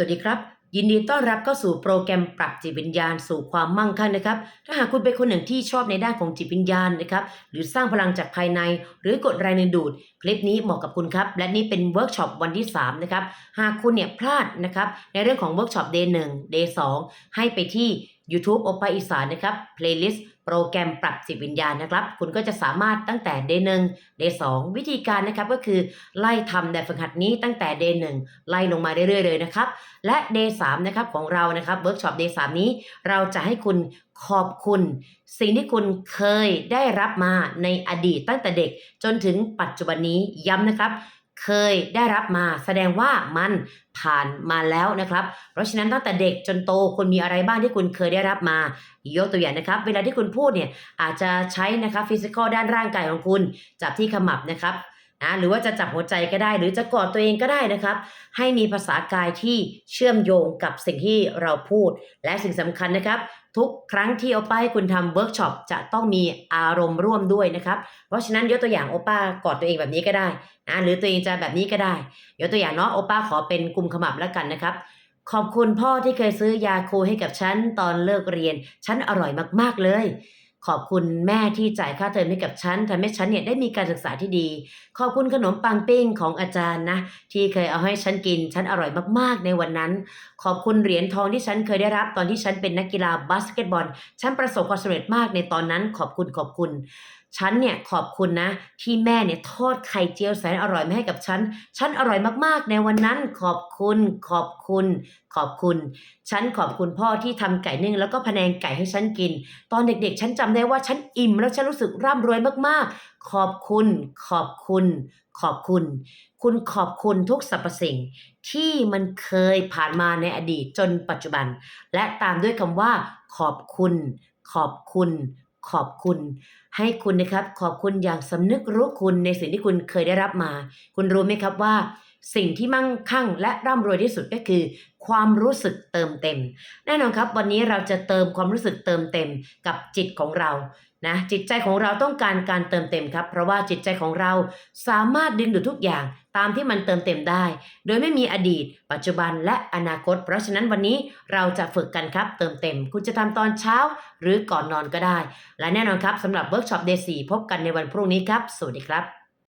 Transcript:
สวัสดีครับ ยินดีต้อนรับเข้าสู่โปรแกรมปรับจิตวิญญาณสู่ความมั่งคั่งนะครับ ถ้าหากคุณเป็นคนหนึ่งที่ชอบในด้านของจิตวิญญาณนะครับ หรือสร้างพลังจากภายใน หรือกดแรงดึงดูด คลิปนี้เหมาะกับคุณครับ และนี่เป็นเวิร์กช็อปวันที่3นะครับ หากคุณเนี่ยพลาดนะครับในเรื่องของเวิร์กช็อปเดย์หนึ่งเดย์สให้ไปที่ YouTube โอปาอีสานนะครับ playlist โปรแกรมปรับจิตวิญญาณนะครับ คุณก็จะสามารถตั้งแต่ day 1 day 2วิธีการนะครับก็คือไล่ทำแบบฝึกหัดนี้ตั้งแต่ day 1ไล่ลงมาเรื่อยๆเลยนะครับ และ day 3นะครับของเรานะครับเวิร์กช็อป day 3นี้เราจะให้คุณขอบคุณ สิ่งที่คุณเคยได้รับมาในอดีตตั้งแต่เด็กจนถึงปัจจุบันนี้ย้ำนะครับ เคยได้รับมาแสดงว่ามันผ่านมาแล้วนะครับ เพราะฉะนั้นตั้งแต่เด็กจนโตคุณมีอะไรบ้างที่คุณเคยได้รับมา ยกตัวอย่างนะครับ เวลาที่คุณพูดเนี่ยอาจจะใช้นะครับฟิสิกอลด้านร่างกายของคุณจับที่ขมับนะครับ นะหรือว่าจะจับหัวใจก็ได้ หรือจะกอดตัวเองก็ได้นะครับ ให้มีภาษากายที่เชื่อมโยงกับสิ่งที่เราพูด และสิ่งสำคัญนะครับ ทุกครั้งที่โอป้าให้คุณทำเวิร์กช็อปจะต้องมีอารมณ์ร่วมด้วยนะครับ เพราะฉะนั้นยกตัวอย่างโอป้ากอดตัวเองแบบนี้ก็ได้นะหรือตัวเองจะแบบนี้ก็ได้ยกตัวอย่างเนาะโอป้าขอเป็นกลุ่มขมับแล้วกันนะครับขอบคุณพ่อที่เคยซื้อยาคูให้กับฉันตอนเลิกเรียน ฉันอร่อยมาก ๆ เลย ขอบคุณแม่ที่จ่ายค่าเทอมให้กับฉันทำให้ฉันเนี่ยได้มีการศึกษาที่ดี ขอบคุณขนมปังปิ้งของอาจารย์นะ ที่เคยเอาให้ฉันกิน ฉันอร่อยมากๆ ในวันนั้น ขอบคุณเหรียญทองที่ฉันเคยได้รับตอนที่ฉันเป็นนักกีฬาบาสเกตบอล ฉันประสบความสำเร็จมากในตอนนั้น ขอบคุณขอบคุณฉันเนี่ยขอบคุณนะ ที่แม่เนี่ยทอดไข่เจียวแสนอร่อยมาให้กับฉัน ฉันอร่อยมากๆ ในวันนั้นขอบคุณ ขอบคุณ ขอบคุณ ฉันขอบคุณพ่อที่ทำไก่นึ่งแล้วก็พะแนงไก่ให้ฉันกิน ตอนเด็กๆ ฉันจำได้ว่าฉันอิ่มแล้วฉันรู้สึกร่ำรวยมากๆ ขอบคุณ ขอบคุณ ขอบคุณ คุณขอบคุณทุกสรรพสิ่ง ที่มันเคยผ่านมาในอดีตจนปัจจุบัน และตามด้วยคำว่า ขอบคุณ ขอบคุณขอบคุณ ให้คุณนะครับ ขอบคุณอย่างสำนึกรู้คุณในสิ่งที่คุณเคยได้รับมา คุณรู้ไหมครับว่า สิ่งที่มั่งคั่งและร่ำรวยที่สุดก็คือ ความรู้สึกเติมเต็ม แน่นอนครับ วันนี้เราจะเติมความรู้สึกเติมเต็มกับจิตของเรานะจิตใจของเราต้องการการเติมเต็มครับ เพราะว่าจิตใจของเราสามารถดึงดูดทุกอย่างตามที่มันเติมเต็มได้ โดยไม่มีอดีต ปัจจุบันและอนาคต เพราะฉะนั้นวันนี้เราจะฝึกกันครับเติมเต็ม คุณจะทำตอนเช้าหรือก่อนนอนก็ได้ และแน่นอนครับสำหรับเวิร์กช็อปเดย์สพบกันในวันพรุ่งนี้ครับ สวัสดีครับ